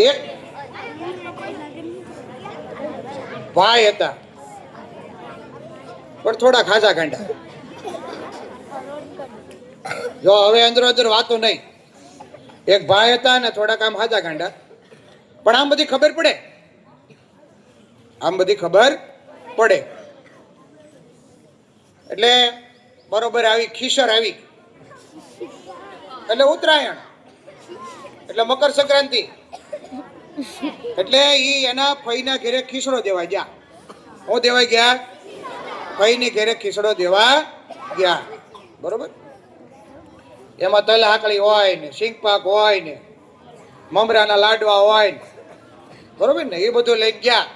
એક ભાઈ હતા. પણ થોડા ખાજા ગાંડા. જો હવે અંદરો અંદર વાતો નહીં. એક ભાઈ હતા ને થોડાક આમ હાજા ગાંડા. પણ આમ બધી ખબર પડે. આમ બધી ખબર પડે. એટલે બરોબર આવી, ખીસર આવી. એટલે ઉત્તરાયણ. એટલે મકર સંક્રાંતિ. એટલે ઈ એના ફઈના ઘેરે ખીસડો દેવા ગયા હું દેવા ગયા? ફઈની ઘેરે ખીસડો દેવા ગયા. બરોબર? એમાં તલ હાકડી હોય ને સિંગ પાક હોય ને, મમરાના લાડવા હોય ને. બરોબર ને? એ બધું લઈ ગયા.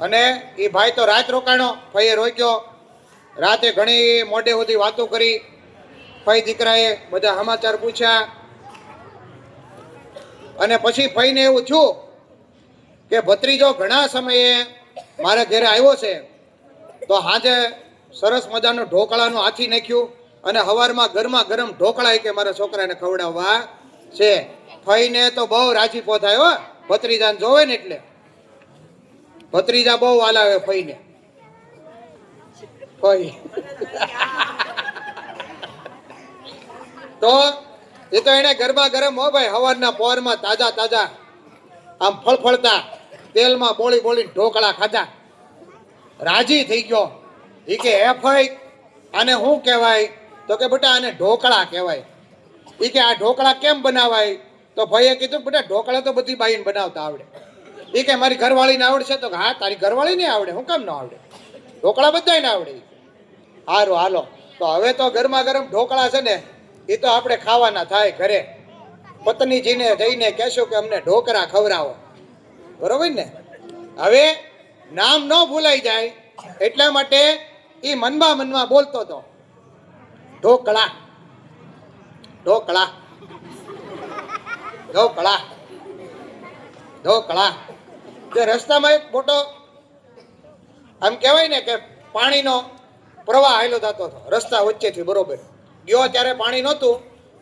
અને એ ભાઈ તો રાત રોકાણો, ફઈએ રોક્યો. રાતે ઘણી મોડે સુધી વાતો કરી. ફઈ દીકરાએ બધા સમાચાર પૂછ્યા. અને પછી ફઈને એવું થયું કે ભત્રીજો ઘણા સમયે મારા ઘરે આવ્યો છે, તો હાજે સરસ મજાનું ઢોકળાનું હાથી નાખ્યું અને હવારમાં ગરમા ગરમ ઢોકળા કે મારા છોકરાને ખવડાવવા છે. ફઈને તો બહુ રાજીપો થાય હો, ભત્રીજાને જોવે ને એટલે. ભત્રીજા બહુ વાલાવે ફઈને ફઈ તો એ તો એને ગરબા ગરમ હો ભાઈ, હવારના પોરમાં તાજા તાજા, આમ ફળફળતા, તેલમાં બોળી બોળી ઢોકળા ખાધા. રાજી થઈ ગયો. એ કે, હે ભાઈ આને શું કહેવાય? તો કે, બેટા, આને ઢોકળા કહેવાય. એ કે, આ ઢોકળા કેમ બનાવાય? તો ભાઈએ કીધું, બેટા, ઢોકળા તો બધી બાઈને બનાવતા આવડે. એ કે, મારી ઘરવાળીને આવડશે તો હા, તારી ઘરવાળીને આવડે, હું કેમ ન આવડે? ઢોકળા બધાને આવડે. સારું હાલો. તો હવે તો ગરમા ગરમ ઢોકળા છે ને એ તો આપણે ખાવાના થાય ઘરે. પત્નીજીને જઈને કહેશું કે અમને ઢોકળા ખવડાવો. બરોબર ને? હવે નામ ન ભૂલાઈ જાય એટલા માટે એ મનમાં મનમાં બોલતો હતો. ઢોકળા. ઢોકળા. ઢોકળા. ઢોકળા. જે રસ્તામાં એક મોટો આમ કહેવાય ને કે પાણીનો પ્રવાહ આવેલો થતો હતો. રસ્તા વચ્ચેથી બરોબર. ગયો ત્યારે પાણી નહોતું,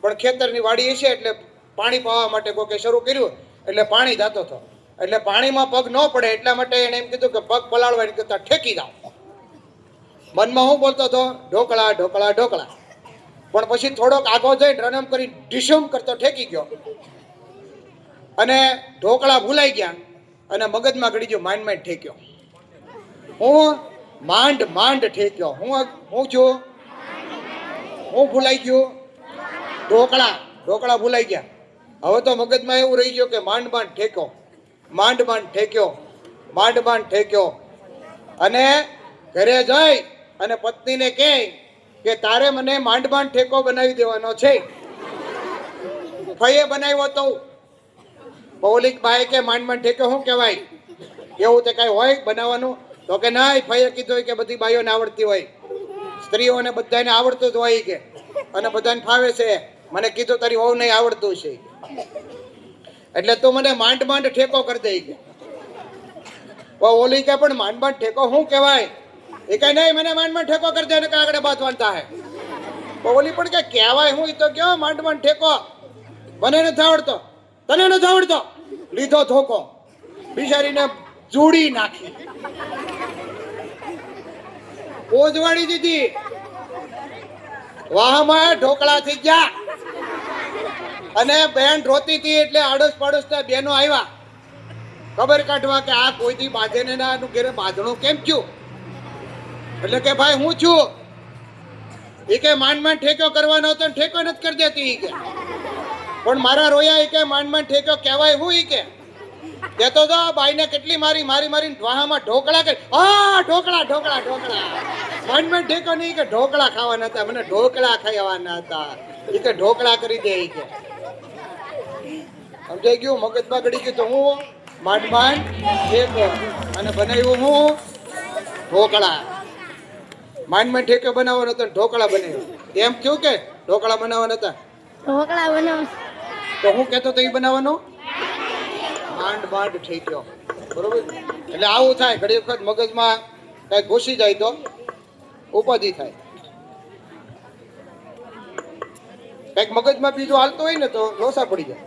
પણ ખેતરની વાડી છે એટલે પાણી પાવા માટે કોકે શરૂ કર્યું, એટલે પાણી જતો હતો. એટલે પાણીમાં પગ ન પડે એટલા માટે એણે એમ કીધું કે પગ પલાળવા એની કરતાં ઠેકી દઉં મનમાં હું બોલતો હતો, ઢોકળા ઢોકળા ઢોકળા. પણ પછી થોડોક આગો જઈ રનમ કરી ડિશમ કરતો ઠેકી ગયો. અને ઢોકળા ભૂલાઈ ગયા અને મગજમાં ગળી ગયો માંડ માંડ ઠેક્યો. હું માંડ માંડ ઠેક્યો. હું હું છું હું ભૂલાઈ ગયું? ઢોકળા ઢોકળા ભૂલાઈ ગયા. હવે તો મગજમાં એવું રહી ગયું કે માંડ માંડ ઠેક્યો, માંડ માંડ ઠેક્યો, માંડ માંડ ઠેક્યો. અને ઘરે જઈ અને પત્નીને કહે કે તારે મને માંડ માંડ ઠેકો બનાવી દેવાનો છે. ફઈએ બનાવ્યો તો પૌલિક બાઈ કે માંડ માંડ ઠેકો શું કહેવાય? એવું તે કાંઈ હોય બનાવવાનું. તો કે ના ફઈએ કીધું હોય કે બધી બાઈઓને આવડતી હોય. સ્ત્રીઓને બધાને આવડતું જ હોય કે. અને બધાને ફાવે છે. મને કીધું, તારી હોવ નહીં આવડતું છે. એટલે તું મને માંડ માંડ ઠેકો કરી દઈ કે. ઓલી કે, પણ માંડ માંડ ઠેકો શું કહેવાય? એ કઈ નહીં, મને માંડ માંડ ઠેકો કરી દે કાગડે બાંધવાનું હે પણ ઓલી પણ કે, કહેવાય હું એ તો કયો માંડ માંડ ઠેકો? મને નથી આવડતો. તને નથી આવડતો? લીધો ધોકો. બિચારીને જોડી નાખી. પોજવાડી દીધી. વાહમાં ઢોકળા થઈ ગયા. અને બેન રોતી હતી એટલે આડોશ પાડોશ બેનો આવ્યા. ખબર કાઢવા કે આ કોઈથી બાંધે ને ના ઘેરે બાંધણું કેમ થયું? એટલે કે ભાઈ, હું છું. એ કે માંડ માંડ ઠેકો કરવાનો હતો ને ઠેકો નથી કરી દેતી કે. પણ મારા રોયા એ કે માંડ માંડ ઠેકો કહેવાય હું એ કે? કહેતો તો બાઈને કેટલી મારી મારી મારી વાહામાં ઢોકળા કરી. હા ઢોકળા ઢોકળા ઢોકળા. માંડ ઠેકો નહીં કે ઢોકળા ખાવાના હતા મને ઢોકળા ખાવાના હતા. એ કે ઢોકળા કરી દે ઈ કે. સમજાઈ ગયું? મગજ બગડી ગયું તો હું? માંડ માંડ ઠેકો અને બનાવ્યું હું? ઢોકળા. માંડ માંડ ઠેકો બનાવવાનો હતો ઢોકળા બનાવ્યો. એમ કયું કે ઢોકળા બનાવવાના હતા? ઢોકળા બનાવ. તો હું કહેતો તો એ બનાવવાનો? માંડ માંડ ગયો. બરોબર? એટલે આવું થાય, ઘણી વખત મગજમાં કઈ ઘૂસી જાય તો ઉપાધિ થાય. કંઈક મગજમાં બીજું હાલતું હોય ને તો લોસા પડી જાય?